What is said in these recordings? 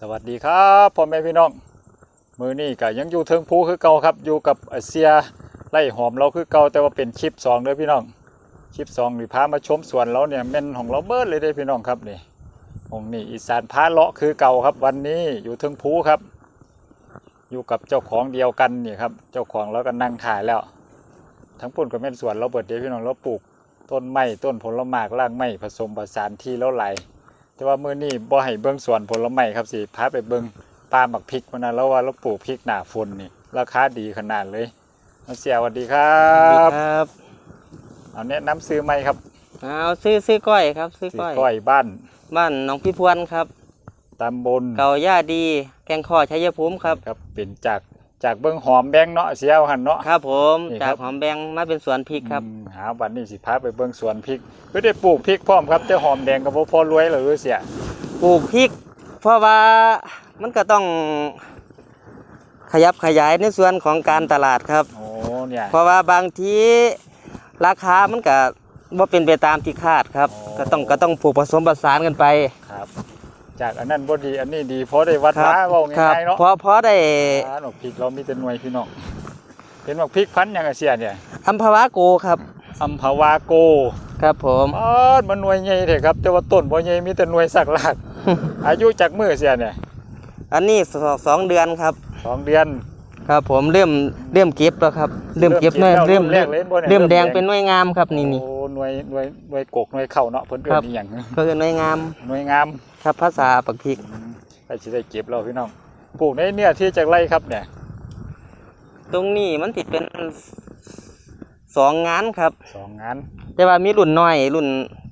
สวัสดีครับพ่อแม่พี่น้อง มือนี้ก็ยังอยู่เทิงภูคือเก่าครับ อยู่กับเสียไล่หอมเราคือเก่าแต่ว่าเป็นคลิปสองเด้อพี่น้อง คลิปสองนี่พามาชมสวนเราเนี่ยแม่นของเราเบิดเลยเด้อพี่น้องครับนี่องค์นี้อีสานพาเลาะคือเก่าครับ วันนี้อยู่เทิงภูครับ อยู่กับเจ้าของเดียวกันนี่ครับ เจ้าของเราก็นั่งถ่ายแล้ว ทั้งปุ่นกับแม่นสวนเราเปิดเด้อพี่น้องเราปลูกต้นไม้ต้นผลไม้รากไม้ผสมผสานที่แล้วไหลาย แต่ว่ามื้อนี้บ่ให้เบิ่งสวนผลไม้ครับสิพาไปเบิ่งปลาหมักพริกมันนะแล้วว่าเราปลูกพริกหน้าฝนนี่ ราคาดีขนาดเลยมาเสียสวัสดีครัครับบเอาแนะนำซื้อไหมครับเอาซื้อซื้อก้อยครับ ซื้อซื้อก้อยก้อยบ้าน บ้านหนองพี่พวนครับตำบลเก่าย่าดี แกงคอชัยภูมิครับ ครับเป็นจาก จากเบิ่งหอมแบงเนาะเสียเอาหันเนาะ ครับผมนี่ครับจากหอมแบงมาเป็นสวนพริกครับ อืมหาวันนี้สิพาไปเบิ่งสวนพริกคือได้ปลูกพริกพร้อมครับแต่หอมแดงก็บ่พอรวยหรอกเสียปลูกพริก เพราะว่ามันก็ต้องขยับขยายในส่วนของการตลาดครับ โอ้เนี่ย เพราะว่าบางทีราคามันก็ว่าเป็นไปตามที่คาดครับก็ต้องก็ต้องผูกผสมผสานกันไป ครับ จากอันนั้นบ่ดีอันนี้ดีเพราะได้วัดครัว้าเว้าครัง่ายๆเนาะเพราะเพราะได้อ่าหนกพริกเรามีแต่หน่วยพี่น้องเป็นหมกพริกพันธุ์หยังไงเสียเนี่ยอัมพวาโกครับอัมพวาโกครับผม อ๋อมันหน่วยใหญ่เถอะครับ แต่ว่าต้นบ่ใหญ่มีแต่หน่วยสักหลัก อายุจากมือเสียเนี่ยอันนี้สองสองเดือนครับ สองเดือน ครับผมเริ่มเริ่มเก็บแล้วครับเริ่มเก็บหน่วยเริ่เริ่มมเก็บเริ่มแล้วเริ่มแรกเลยบ่เนี่ยเริ่มแดงเริ่มแดง เป็นหน่วยงามครับนี่นี่ โอ้หน่วยหน่วยหน่วยกกหน่วยเข้าเนาะเพิ่นเอิ้ครันบ อีหยังเพื่อหน่วยงามหน่วยงาม ครับภาษาปักพริกอืมไปสิได้เก็บเราพี่น้องปลูกในเนี่ยที่จากไรครับเนี่ย ตรงนี้มันติดเป็นสองงานครับสองงาน แต่ว่ามีรุ่นน้อย รุ่น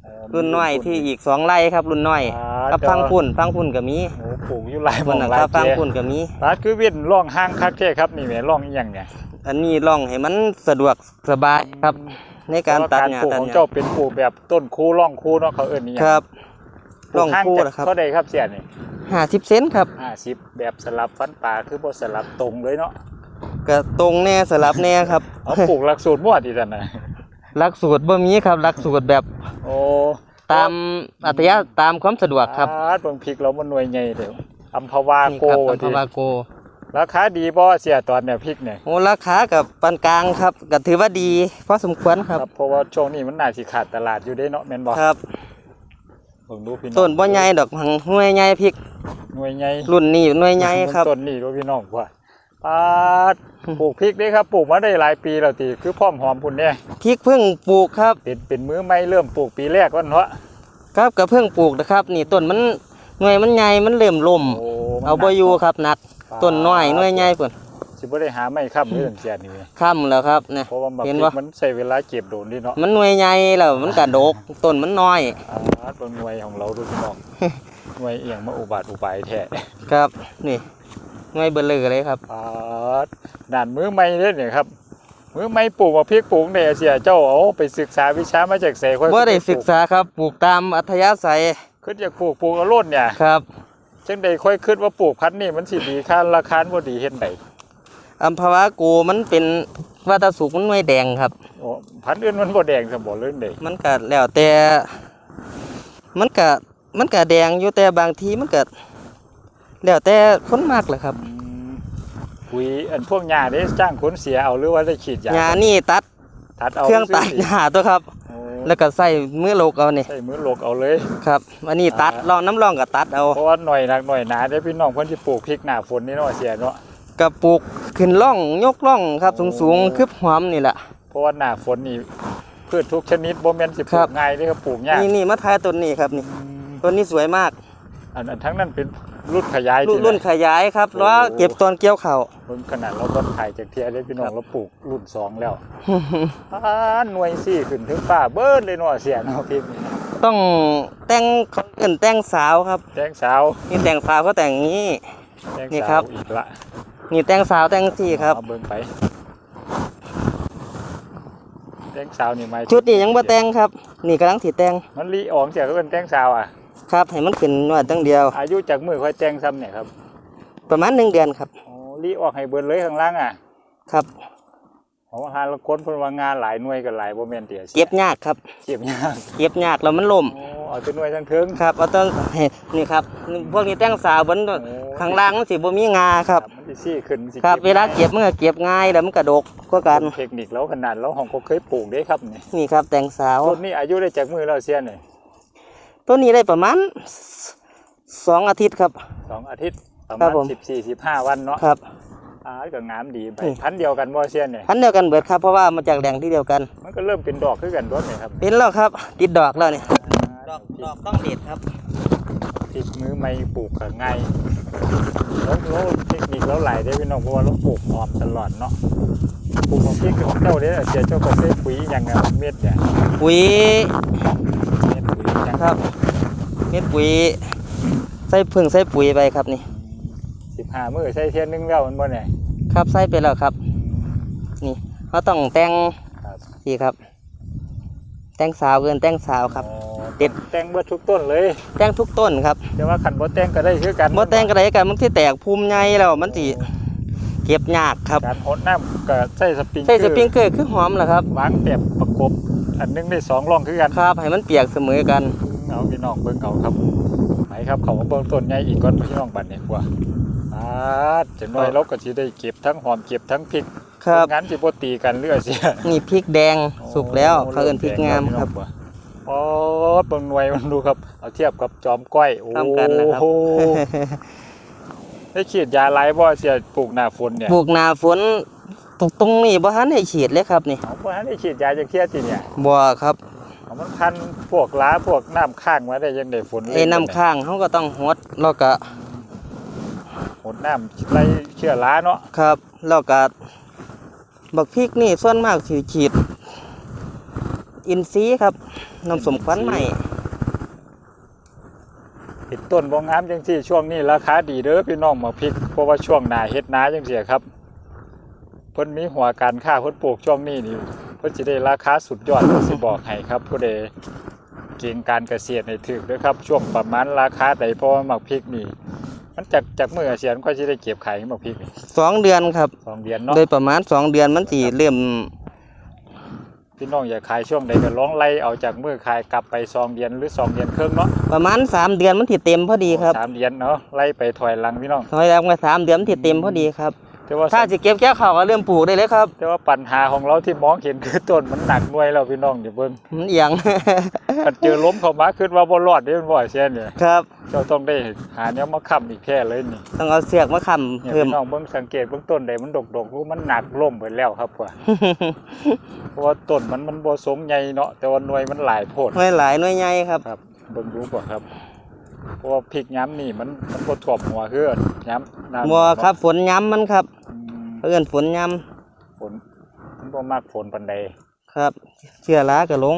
เอ่อรุ่นน้อยที่อีกสองไร่ครับ รุ่นน้อยอ่ากับเดี๋ยวพังพุ่นพังพุ่นก็มีโอ้ปลูกอยู่หลายหมพุ่อนงนะหลาคยรับพังเจพุ่นก็มีร้านคือเวียนร่องห้างคักแท้ครับนี่แหม่ร่องอีหยังเนี่ยอันนี้ล่องให้มันสะดวกสบายครับ ในการตัดหญ้าปลูกตัดของหญ้าเจ้าเป็นปลูกแบบต้นคูร่องคูเนาะเขาเอิ้นนี่ครับ ปลูล่กองห่างคู่จากนะครับ เท่าใดครับเสียนี่ห้าสิบเซนครับห้าสิบแบบสลับฟันปลาคือบ่สลับตรงเลยเนาะก็ตรงแน่สลับแน่ครับเอาปลูกหลักสูตรมั่วดีจังนะหลักสูตรบ่มีครับหลักสูตรแบบโอ้ตามอัตยะตามความสะดวกครับอาดเบิ่งพริกเรามันหน่วยใหญ่เด้ออัมพวานี่โกครับอัมพดิวาโก ราคาดีบ่เสียตอนเนี่ยพริกเนี่ยโอ้ราคากับปานกลางครับก็ถือว่าดีพอสมควรครับ เพราะว่าช่วงนี้มันน่าสิขาดตลาดอยู่เด้เนาะแม่นบ่ครับ เบิ่งดูพี่น้องต้นบ่ใหญ่ดอกหังหน่วยใหญ่พริกหน่วยใหญ่รุ่นนี้หน่วยใหญ่ครับต้นนี่ดูพี่น้องว่าปาดปลูกพริกเด้ครับปลูกมาได้หลายปีแล้วติคือพร้อมหอมพุ่นเนี่ยพริกเพิ่งปลูกครับเป็นเป็นมือใหม่เริ่มปลูกปีแรกวันเนาะครับก็เพิ่งปลูกนะครับ นี่ต้นมันหน่วยมันใหญ่มันเริ่มล่มโอ้มันเอาบ่อยู่ครับนัดปาดต้นน้อยหน่วยใหญ่พุ่น สิบ่ได้หาไม้ค้ำเรื่องเสียนี่เว้ยค่ำแล้วครับเนี่ยเพราะว่าแบบเห็นพริบ่กมันใช้เวลาเก็บโดนนี่เนาะมันหน่วยใหญ่แล้วมันกระดกต้นมันน้อยอ่าเบิ่งหน่วยของเราดูพี่น้องหน่วยเอียงมาอุบาทอุบายแท้ครับนี่หน่วยเบลอเลยครับปาดด่านมือใหม่เด้อเนี่ยครับมือใหม่ปลูกว่าพริกปลูกเนี่ยเสียเจ้าเอาไปศึกษาวิชามาจากไสค่อยว่าได้ศึกษาครับปลูกตามอัธยาศัยขึ้นจากปลูกปลูกเอาโลดเนี่ยครับจังใดค่อยคิดว่าปลูกพันธุ์นี่มันสิดีค่าราคาบ่ดีเฮ็ดได อัมพวากูมันเป็นวัตสุกมันหน่วยแดงครับโอ้พันธุ์อื่นมันบ่แดงซะบ่เลยเด้มันก็แล้วแต่ มันก็มันก็แดงอยู่แต่บางทีมันก็แล้วแต่คนมากแหละครับอืมปุ๋ยอันพวกหญ้าเด้จ้างคนเสียเอาหรือว่าได้ฉีดยาหญ้านี่ตัดตัดเอาเครื่องตัดซื่หญ้าตัวครับโอ้แล้วก็ใส่มือโลกเอานี่ใส่มือโลกเอาเลยครับอันนี้ตัดอ่าลองน้ำร่องก็ตัดเอาเพราะว่าหน่อยหนักหน่อยหนาได้พี่น้องเพิ่นสิปลูกพริกหน้าฝนนี่เนาะเสียเนาะก็ปลูก ขึ้นร่องยกร่องครับสูงสูงโอ้ๆคืบหอมนี่แหละ เพราะว่าหน้าฝนนี่พืชทุกชนิดบ่แม่นสิปคลูรักบง่ายเด้อครับปลูกยากนี่นี่มาทายต้นนี้ครับนี่ต้นนี้สวยมาก อันอันทั้งนั้นเป็นรุ่นขยายรุ่นที่รุ่นขยายครับโอ้ล้อเก็บตอนเกี่ยวเข่าวเบิ่งขนาดเราต้นถ่ายจากเทียได้พี่น้องเราปลูกรุ่นสองแล้วอ่าหน่วยสี่ขึ้นถึงฟ้าเบิดเลยเนาะเสียเนาะพริกนี่ต้องแต่งเขาเอิ้นแต่งสาวครับแดงสาวนี่แต่งสาวก็แต่งอย่างนี้แดงนี่สาครัวบอีกละ นี่แต่งสาวแต่งสี่ครับ เอาเบิ่งไปแดงสาวนี่หมายถึชุดนี้ยังบ่แต่งครับ นี่กำลังถีแต่งมันลีออกเสียก็เป็นแดงสาวอะ ครับให้มันขึ้นหน่อยตั้งเดียว อายุจากมือค่อยแดงซ้ำเนี่ยครับ ประมาณหนึ่งเดือนครับ อ๋อลีออกให้เบิดเลยข้างล่างอะ ครับ หเพราะว่าหาละคนเพิ่นว่างานหลายหน่วยก็หลายบ่แม่นเตียเก็บยากครับเก็บยากเก็บยากแล้วมันล่มโอ้เอาแต่หน่วยทั้งเทิงครับเอาต้องนี่ครับพวกนี้แต่งสาวบนโอ้ข้างล่างมันสิบ่มีงาครับมันสิซี่ขึ้นสิครับเวลาเก็บมันก็เก็บง่ายแล้วมันกระดกกว่ากันเทคนิคแล้วขนาดเราของก็เคยปลูกได้ครับนี่นี่ครับแต่งสาวต้นนี้อายุได้จากมือเราเสียนี่ต้นนี้ได้ประมาณสองอาทิตย์ครับสองอาทิตย์ประครัมาบณผมสิบสี่สิบห้าวันเนาะครับ อ่าก็งามดีไปอืมพันธุ์เดียวกันบ่เสียนี่พันธุ์เดียวกันเบิดครับเพราะว่ามาจากแหล่งที่เดียวกัน มันก็เริ่มเป็นดอกขึ้นกันด้วยนี่ครับเป็นแล้วครับ ติดดอกแล้วนี่ดอกดอกต้องเด็ดครับพริกมือไม่ปลูกก็ง่ายแล้วแล้วเทคนิคแล้วหลายได้อพี่น้องเพราะว่าเราปลูกหอมตลอดเนาะปลูกของพริกของเจ้าเด้อเสียเจ้าก็ใช้ปุ๋ยอยังไงเม็ดเนี่ยปุ๋ยเม็ดปุ๋ยอยังครับเม็ดปุ๋ยใส่พึ่งใส่ปุ๋ยไปครับนี่สิบห้ามือใช้เทียนนึงแล้วมันบ่เนี่ย ครับใส่ไปแล้วครับ นี่เขาต้องแต่งครับนี่ครับ แต่งสาวเกินแต่งสาวครับอ๋อเด็ดแต่งเบิดทุกต้นเลยแต่งทุกต้นครับแต่ว่าขันบ่แต่งก็ได้คือกันบ่แต่งกระไรกันมันที่แตกภูมิใหญ่แล้วมันสิเก็บยากครับการหดน้ำก็ใส่สปริงใส่สปริงเกอร์คือหอมเหรอครับ วางแบบประกบ อันหนึงได้สองร่องคือกันครับให้มันเปียกเสมอกัน เอาพี่น้องเบิ่งเอาครับไปครับเขามาเบิ่งต้นใหญ่อีกก่อนพี่น้องบัดนี้กว่า อาดจะน้อยเราก็สิได้เก็บทั้งหอมเก็บทั้งพริกครับงั้นสิบ่ตีกันเรื่อยเสียนี่พริกแดงสุกแล้วเขาเอิ้นพริกงามครับอ๋อเบิ่งหน่วยมันดูครับ เอาเทียบกับจอมก้อยโอ้ทำกันนะครับโหได้ฉีดยาไล่บ่เสียปลูกหน้าฝนเนี่ยปลูกหนาฝนตรงตรงนี้บ่ทันได้ฉีดเลยครับนี่เอาบ่ทันได้ฉีดยาจังเที่ยติเนี่ยบ่ครับเอามันพันพวกล้าพวกน้ำข้างมาได้ยังได้ฝนไอ้น้ำข้างเขาก็ต้องหดแล้วก็ ฝนน้ำไล่เชื้อราเนาะครับแล้วก็บักพริกนี่ส่วนมากสิฉีด อินทรีย์ครับน้ำสมควันใหม่ติดต้นบ่งามจังซี่ช่วงนี้ราคาดีเด้อพี่น้องหมากพริกเพราะว่าช่วงหน้าเฮ็ดนาจังซี่ครับเพิ่นมีหัวการค้าเพิ่นปลูกช่วงนี้นี่เพิ่นสิได้ราคาสุดยอดเพิ่นสิบอกให้ครับผู้ใดเก่งการเกษตรให้ถึกเด้อครับ ช่วงประมาณราคาใดเพราะว่าหมากพริกนี่ มันจากจากมือเสียนก็สิได้เก็บขายหมากพริกนี่สองเดือนครับ สองเดือนเนาะโดยประมาณสองเดือนมันสิเริ่มพี่น้องอยากขายช่วงใดก็ร้องไล่เอาจากมือขายกลับไปสองเดือนหรือสองเดือนครึ่งเนาะประมาณสามเดือนมันสิเต็มพอดีครับสามเดือนเนาะไล่ไปถอยหลังพี่น้องถอยแล้วมาสามเดือนมันสิเต็มพอดีครับ แต่ว่าถ้าสิเก็บแก้วเขาวก็เริ่มปลูกได้เลยครับ แต่ว่าปัญหาของเราที่มองเห็นคือต้นมันหนักหน่วยแล้วพี่น้องเดี๋ยวเบิ่งมันเอียงมันเจอล้มเข้ามาขึ้นว่าบ่รอดเด้มันบ่อยเสียเนี่ยครับเจ้าต้องได้หาแนวมาค้ำอีกแค่เลยนี่ต้องเอาเสือกมาค้ำเนี่ยเพิ่มพี่น้องเบิ่งสังเกตเบิ่งต้นใดมันดกๆรู้มันหนักล่มไปแล้วครับว่าเพราะว่าต้นมันมันบ่สมใหญ่เนาะแต่ว่าหน่วยมันหลายโพดหน่วยหลายหน่วยใหญ่ครับครับเบิ่งดูก่อนครับ เพราะว่าพริกย้ำนี่มันมันบ่ท่วมหัวคือย้ำน้ำบัวครับ ฝนย้ำมันครับอืมเพื่อนฝนย้ฝนมันบ่มักฝนปานใดำครับ เชื่อล้าก็ลง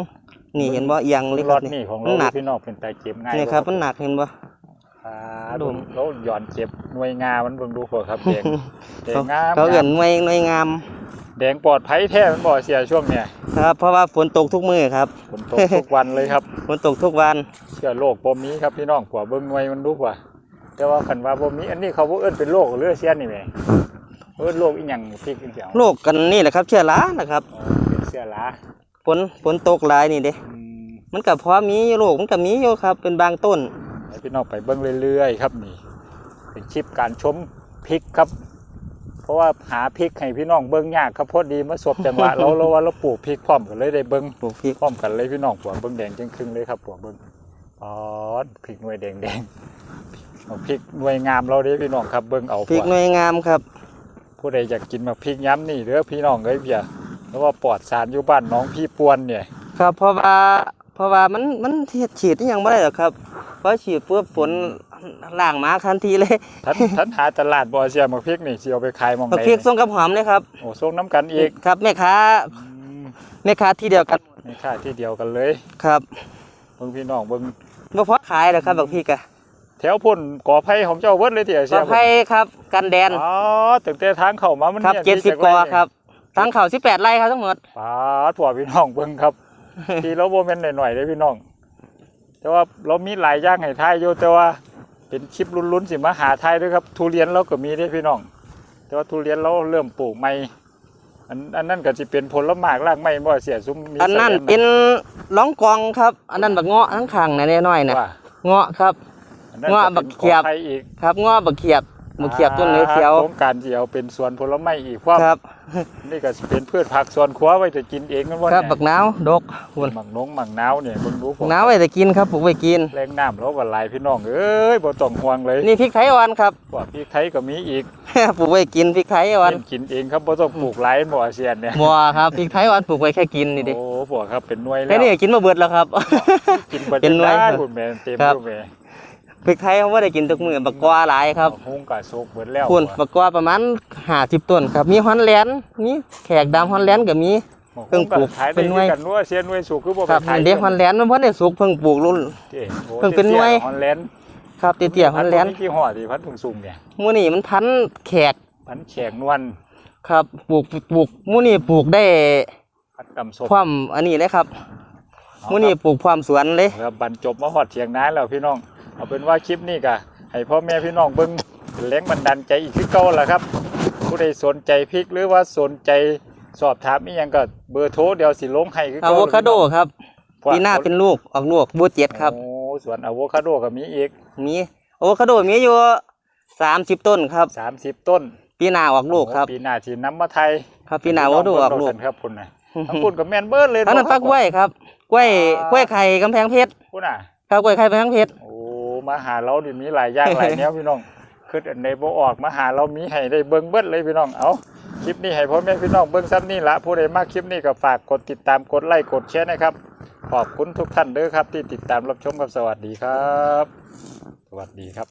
นี่เห็นบ่เอียงเลยครรัอบดนี่ของมัเรานหนักพี่น้องเป็นตาเก็บง่ายนี่ครับ มันหนักเห็นบ่อ่าดูดูเราหย่อนเก็บหน่วยงามันเบิ่งดูพอครับแดงแดงงามเขาเอื่นหน่วยหน่วยงาม แดงปลอดภัยแท้มันบ่เสียช่วงเนี้ยครับ เพราะว่าฝนตกทุกมื้อครับฝนตกทุกวันเลยครับฝนตกทุกวันเชื้อโรคบ่มีครับพี่น้องกว่าเบิ่งหน่วยมันดูกว่าแต่ว่าคันว่าบ่มีอันนี้เขาบ่เอิ้นเป็นโรคหรือเสียนนี่แหมเอิ้นโรคอีหยังพริกจังซี่เอาโรคกันนี่แหละครับ เชื้อรานะครับอ๋อเป็นเชื้อราฝนฝนตกหลายนี่เด้อืมมันก็พอมีอยู่โรคมันก็มีอยู่ครับ เป็นบางต้นให้พี่น้องไปเบิ้งเรื่อยๆครับนี่เป็นคลิปการชมพริกครับ เพราะว่าหาพริกให้พี่น้องเบิ้งยากครับพอดีมาสบจังหวะเราเราว่าเราปลูกพริกพร้อมกันเลยได้เบิ้งปลูกพริกพร้อมกันเลยพี่น้องปวเบิ้งแดงจึงครึ่งเลยครับปวเบิ้งอ๋อพริกหน่วยแดงแดงๆเอาพริกหน่วยงามเราเด้พี่น้องครับเบิ้งเอาพริกปหน่วยงามครับ ผู้ใดอยากกินมาพริกย้ำนี่เด้อพี่น้องเอ้ยเพียเพราะว่าปลอดสารอยู่บ้านน้องพี่ปวนเนี่ย ครับเพราะว่า เพราะว่ามันมันเฮ็ดฉีดนี่ยังไม่ได้หรอกครับเพราะฉีดปุ๊บฝนล่างมาทันทีเลยท่านท่านหาตลาดบ่อเสียมาพริกนี่สิเอาไปขายหมองบักไหนพริกส่งกับหอมเลยครับโอ้ส่งน้ำกันอีกครับแม่ค้าอืมแม่ค้าที่เดียวกันนี่ค่าที่เดียวกันเลยครับเบิ่งพี่น้องเบิ่งบ่พอขายหรอกครับบักพริกอะแถวพ่นก่อไผ่ของเจ้าเวิร์ดเลยเถี่ยปลเสีอยดภัยครับกันแดนอ๋อตั้งแต่ทางเข้ามามันครับนี่ยเจ็ดสิบที่กจะว่าไล่ครับทั้งเขาสิบแปดไร่ครับทั้งหมดปาดผัวพี่น้องเบิ่งครับ ที่เราบ่แม่นหน่อยๆเด้อพี่น้อง แต่ว่าเรามีหลายอย่างให้ทายอยู่แต่ว่าเป็นคลิปลุ้นๆสิมาหาทายด้วยครับ ทุเรียนเราก็มีเด้อพี่น้อง แต่ว่าทุเรียนเราเริ่มปลูกใหม่อันอันนั้นก็สิเป็นผลไม้รากไม้บ่เสียซุ้มมีอันนั้นแสลงะเป็นร้องกองครับ อันนั้นบักเงาะทั้งข้างนะน้อยๆนะว่าเงาะครับอันนั้นว่าก็บัเป็นกเขียบของไทยอีกครับเงาะบักเขียบ บักเขียบต้นเนื้อเขียวโครงการที่เอาเป็นสวนผลไม้อีกเพราะครับนี่ก็สิเป็นพืชผักสวนครัวไว้จะกินเองกันบ่ครับเนี่ยบักนาวดกคุหมักนงหมักนาวเนี่ยเบิ่งดูพบัวกนาวไว้แต่กินครับปลูกไว้กินแรงน้ำเราก็หลายพี่น้องเอ้ยบ่ต้องห่วงเลยนี่พริกไทยอ่อนครับพวกพริกไทยก็มีอีกปลูกไว้กินพริกไทยอ่อนเล่นกินเองครับบ่ต้องปลูกหลายบ่อาเซียนเนี่ยบัวครับพริกไทยอ่อนปลูกไว้แค่กินนี่ดิโอ้พวกครับเป็นหน่วยแล้แค่วนี้ก็กินมาเบิดแล้วครับกินบ่เป็นหน่วยได้คุณแม่เต็มครับอยู่แม่ พริกไทยเขาไม่ได้กินทุกมื้อบักกวาหลายครับหุงก็สุกเบิดแล้วคุณบักกวาประมาณ50ต้นครับ มีฮอนแลนด์มีแขกดำฮอนแลนด์ก็มีเพิ่งปลูกขายเป็ได้นหน่วยคือกันนัวเสียหน่วยสุกคือบ่คไปรับขายเด็กฮอนแลนด์มันเพิ่นได้สุกเพิ่งปลูกรุ่นเจ้โอ้เพิ่งเป็นหน่วยฮอนแลนด์ครับเตี้ยๆฮอนแลนด์พัธุ์กี่ห่อที่พันธุ์เพิ่งสูงเนี่ยหมู่นี่มันพันธุ์แขกพันธุ์แขกนวลครับปลูกปลูกหมู่นี่ปลูกได้พันธุ์กำสมความอันนี้เลยครับหมู่นี่ปลูกความสวนเลยครับบรรจบมาฮอดเถียงนาแล้วพี่น้อง เอาเป็นว่าคลิปนี้ก็ให้พ่อแม่พี่น้องเบิ่งเป็นแรงบันดาลใจอีกคือเก่าล่ะครับ ผู้ใดสนใจพริกหรือว่าสนใจสอบถามอีหยังก็เบอร์โทรเดี๋ยวสิลงให้คืออะเก่าโวคาโดครับเพราะปีหน้าเป็นลูกออกลูกบูเจ็ดครับ โอ้สวนอะโวคาโดก็มีอีกมีอะโวคาโดมีอยู่สามสิบต้นครับ 30 ต้นปีหน้าออกลูกครับโอ้ปีหน้าที่นำมาไทยครับปีหน้าอะโวคาโดออกลูกเบิ่งเาครับพุ่นน่ะทั้งพุ่นกับแม่นเบิดเลยอันนั้นฟักกล้วยครับกล้วยกล้วยไข่กำแพงเพชรพุ่นน่ะ ครับกล้วยไข่กำแพงเพชร โอ้ มาหาเราดิมีหลายอย่างหลายแนวพี่น้องคืออันใดบ่ออกมาหาเรามีให้ได้เบิ่งเบิดเลยพี่น้องเอาคลิปนี้ให้พ่อแม่พี่น้องเบิ่งซ้ำนี่ละผู้ใดมากคลิปนี้ก็ฝากกดติดตามกดไลค์กดแชร์นะครับ ขอบคุณทุกท่านเด้อครับ ที่ติดตามรับชมกับสวัสดีครับ สวัสดีครับ